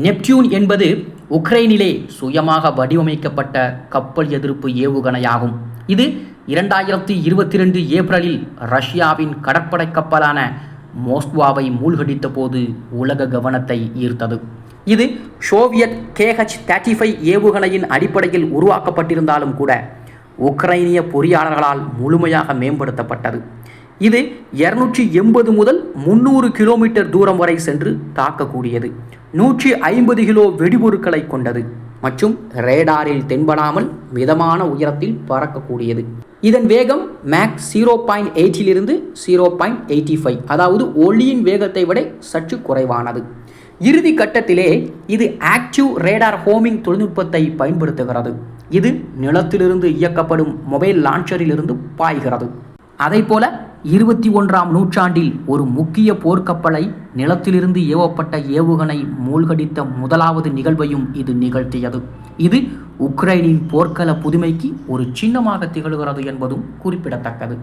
Neptune என்பது உக்ரைனிலே சுயமாக வடிவமைக்கப்பட்ட கப்பல் எதிர்ப்பு ஏவுகணையாகும். இது இரண்டாயிரத்தி இருபத்தி ரெண்டு ஏப்ரலில் ரஷ்யாவின் கடற்படை கப்பலான மோஸ்குவாவை மூழ்கடித்த போது உலக கவனத்தை ஈர்த்தது. இது சோவியத் கேஹெச் தேர்ட்டி ஃபைவ் ஏவுகணையின் அடிப்படையில் உருவாக்கப்பட்டிருந்தாலும் கூட உக்ரைனிய பொறியாளர்களால் முழுமையாக மேம்படுத்தப்பட்டது. இது இருநூற்றி எண்பது முதல் முந்நூறு கிலோமீட்டர் தூரம் வரை சென்று தாக்கக்கூடியது. நூற்றி ஐம்பது கிலோ வெடிபொருட்களை கொண்டது மற்றும் ரேடாரில் தென்படாமல் மிதமான உயரத்தில் பறக்கக்கூடியது. இதன் வேகம் மேக் ஜீரோ பாயிண்ட் எயிட்டிலிருந்து ஜீரோ பாயிண்ட் எயிட்டி ஃபைவ் அதாவது ஒளியின் வேகத்தை விட சற்று குறைவானது. இறுதி கட்டத்திலே இது ஆக்டிவ் ரேடார் ஹோமிங் தொழில்நுட்பத்தை பயன்படுத்துகிறது. இது நிலத்திலிருந்து இயக்கப்படும் மொபைல் லான்ச்சரிலிருந்து பாய்கிறது. அதைப்போல இருபத்தி ஒன்றாம் நூற்றாண்டில் ஒரு முக்கிய போர்க்கப்பலை நிலத்திலிருந்து ஏவப்பட்ட ஏவுகணை மூழ்கடித்த முதலாவது நிகழ்வையும் இது நிகழ்த்தியது. இது உக்ரைனின் போர்க்கள புதுமைக்கு ஒரு சின்னமாக திகழ்கிறது என்பதும் குறிப்பிடத்தக்கது.